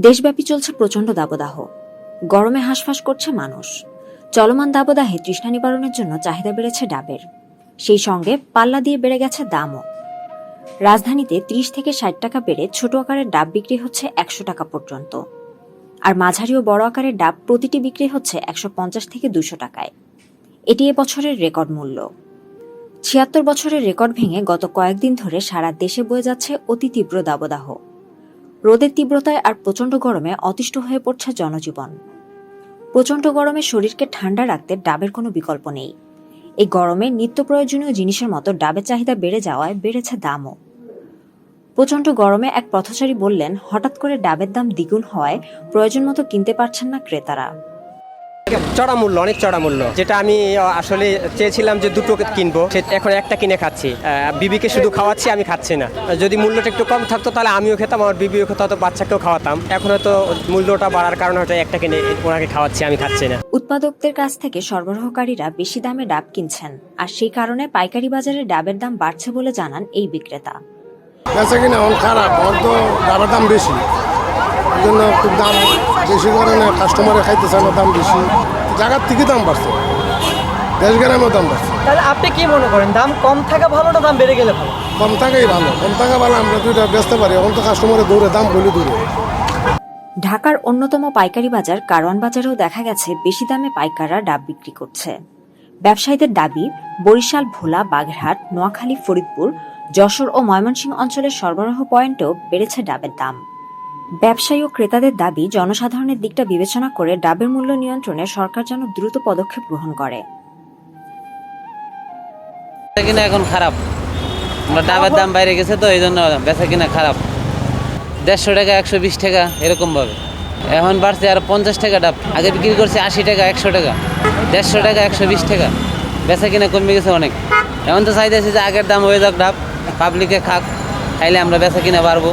দেশব্যাপী চলছে প্রচণ্ড দাবদাহ। গরমে হাঁসফাঁস করছে মানুষ। চলমান দাবদাহে তৃষ্ণা নিবারণের জন্য চাহিদা বেড়েছে ডাবের। সেই সঙ্গে পাল্লা দিয়ে বেড়ে গেছে দামও। রাজধানীতে ত্রিশ থেকে ষাট টাকা বেড়ে ছোট আকারের ডাব বিক্রি হচ্ছে একশো টাকা পর্যন্ত। আর মাঝারি ও বড় আকারের ডাব প্রতিটি বিক্রি হচ্ছে একশো পঞ্চাশ থেকে দুশো টাকায়। এটি এবছরের রেকর্ড মূল্য। ছিয়াত্তর বছরের রেকর্ড ভেঙে গত কয়েকদিন ধরে সারা দেশে বয়ে যাচ্ছে অতি তীব্র দাবদাহ। রোদের তীব্রতায় আর প্রচণ্ড গরমে অতিষ্ঠ হয়ে পড়ছে জনজীবন। প্রচণ্ড গরমে শরীরকে ঠান্ডা রাখতে ডাবের কোনো বিকল্প নেই। এই গরমে নিত্য প্রয়োজনীয় জিনিসের মতো ডাবের চাহিদা বেড়ে যাওয়ায় বেড়েছে দামও। প্রচণ্ড গরমে এক পথচারী বললেন, হঠাৎ করে ডাবের দাম দ্বিগুণ হওয়ায় প্রয়োজন মতো কিনতে পারছেন না ক্রেতারা। চড়া মূল্য অনেক চড়া মূল্য। যেটা আমি আসলে চেয়েছিলাম যে দুটো কিনবো। এখন একটা কিনে খাচ্ছি। আহ, বিবিকে শুধু খাওয়াচ্ছি আমি খাচ্ছি না। যদি মূল্যটা একটু কম থাকতো তাহলে আমিও খেতাম আমার বিবিও খেতে হতো বাচ্চাকেও খাওয়াতাম। এখন হয়তো মূল্যটা বাড়ার কারণে হয়তো একটা কিনে ওনাকে খাওয়াচ্ছি আমি খাচ্ছি না। উৎপাদকদের কাছ থেকে সরবরাহকারীরা বেশি দামে ডাব কিনছেন। আর সেই কারণে পাইকারি বাজারে ডাবের দাম বাড়ছে বলে জানান এই বিক্রেতা। বেচা কিনা খারাপ আমার তো ডাবের দাম বেশি। জন্য খুব দাম বেশি কারণে কাস্টমারে খাইতে চায় না দাম বেশি। জায়গার থেকে দাম বাড়ছে। দেশ গ্রামেও দাম বাড়ছে। তাহলে আপনি কি মনে করেন দাম কম থাকা ভালো না দাম বেড়ে গেলে ভালো? কম থাকাই ভালো। কম থাকা ভালো আমরা দুইটা বেচতে পারি। এখন তো কাস্টমারে দৌড়ে দাম বলে দৌড়ে ঢাকার অন্যতম পাইকারি বাজার কারওয়ান বাজারেও দেখা গেছে বেশি দামে পাইকাররা ডাব বিক্রি করছে। ব্যবসায়ীদের দাবি বরিশাল ভোলা বাগেরহাট নোয়াখালী ফরিদপুর যশোর ও ময়মনসিংহ অঞ্চলের সরবরাহ পয়েন্টেও বেড়েছে ডাবের দাম। ব্যবসায়ী ও ক্রেতাদের দাবি, জনসাধারণের দিকটা বিবেচনা করে ডাবের মূল্য নিয়ন্ত্রণে সরকার যেন দ্রুত পদক্ষেপ গ্রহণ করে। কিনা এখন খারাপ। ডাবের দাম বাইরে গেছে তো এই জন্য বেচা কিনা খারাপ। দেড়শো টাকা, একশো বিশ টাকা এরকম ভাবে এখন বাড়ছে আর পঞ্চাশ টাকা ডাব। আগে বিক্রি করছে আশি টাকা, একশো টাকা। দেড়শো টাকা, একশো বিশ টাকা। বেচা কিনা কমে গেছে অনেক। এখন তো চাইতেছি যে আগের দাম হয়ে যাক ডাব পাবলিকে খাক, খাইলে আমরা বেচা কিনা বাড়বো।